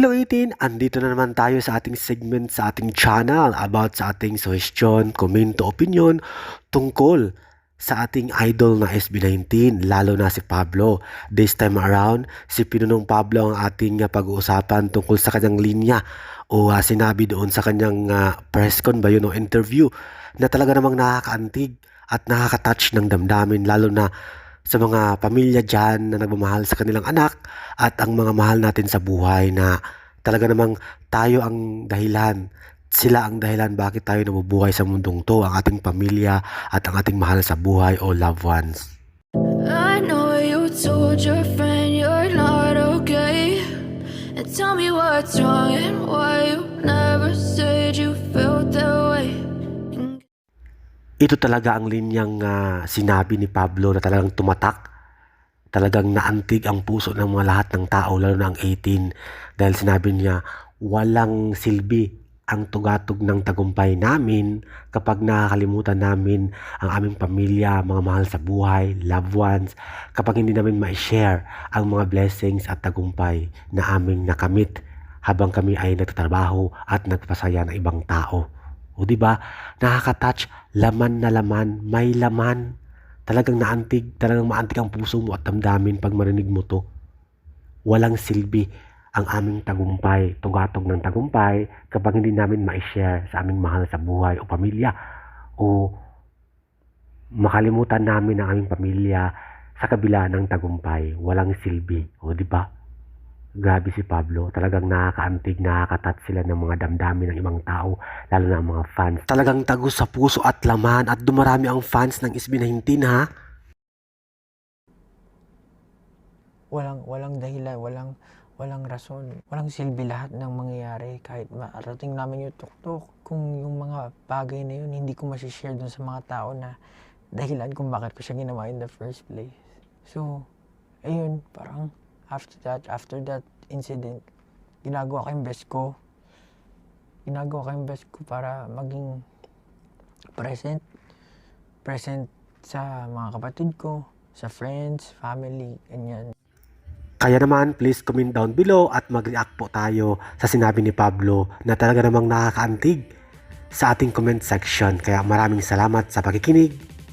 Hello 18! Andito na naman tayo sa ating segment sa ating channel about sa ating suggestion, komento, opinion tungkol sa ating idol na SB19, lalo na si Pablo. This time around, si Pinunong Pablo ang ating pag-uusapan tungkol sa kanyang linya o uh, sinabi doon sa kanyang uh, press con ba yun o interview na talaga namang nakakaantig at nakaka-touch ng damdamin lalo na sa mga pamilya dyan na nagmamahal sa kanilang anak at ang mga mahal natin sa buhay na talaga namang tayo ang dahilan. Sila ang dahilan bakit tayo nabubuhay sa mundong to, ang ating pamilya at ang ating mahal sa buhay o loved ones. I know you told your friend you're not okay. And tell me what's wrong and why you never said you felt Ito talaga ang linyang ah, sinabi ni Pablo na talagang tumatak. Talagang naantig ang puso ng mga lahat ng tao, lalo na ang 18. Dahil sinabi niya, walang silbi ang tugatog ng tagumpay namin kapag nakakalimutan namin ang aming pamilya, mga mahal sa buhay, loved ones, kapag hindi namin ma-share ang mga blessings at tagumpay na aming nakamit habang kami ay nagtatrabaho at nagpasaya ng ibang tao. O di ba? Nakaka-touch, laman na laman, may laman. Talagang naantig, talagang maantig ang puso mo at damdamin pag marinig mo to. Walang silbi ang aming tagumpay, tugatog ng tagumpay kapag hindi namin ma-share sa aming mahal sa buhay o pamilya o makalimutan namin ang aming pamilya sa kabila ng tagumpay. Walang silbi. O di ba? Grabe si Pablo. Talagang nakakaantig, nakakatat sila ng mga damdamin ng ibang tao, lalo na ang mga fans. Talagang tagos sa puso at laman at dumarami ang fans ng SB19 ha. walang walang dahilan, walang walang rason, walang silbi lahat ng mangyayari kahit marating namin yung tuktok kung yung mga bagay na yun hindi ko masishare dun sa mga tao na dahilan kung bakit ko siya ginawa in the first place. So, ayun, parang after that, after that incident, ginagawa ko yung best ko. Ginagawa ko yung best ko para maging present. Present sa mga kapatid ko, sa friends, family, ganyan. Kaya naman, please comment down below at mag-react po tayo sa sinabi ni Pablo na talaga namang nakakaantig sa ating comment section. Kaya maraming salamat sa pakikinig.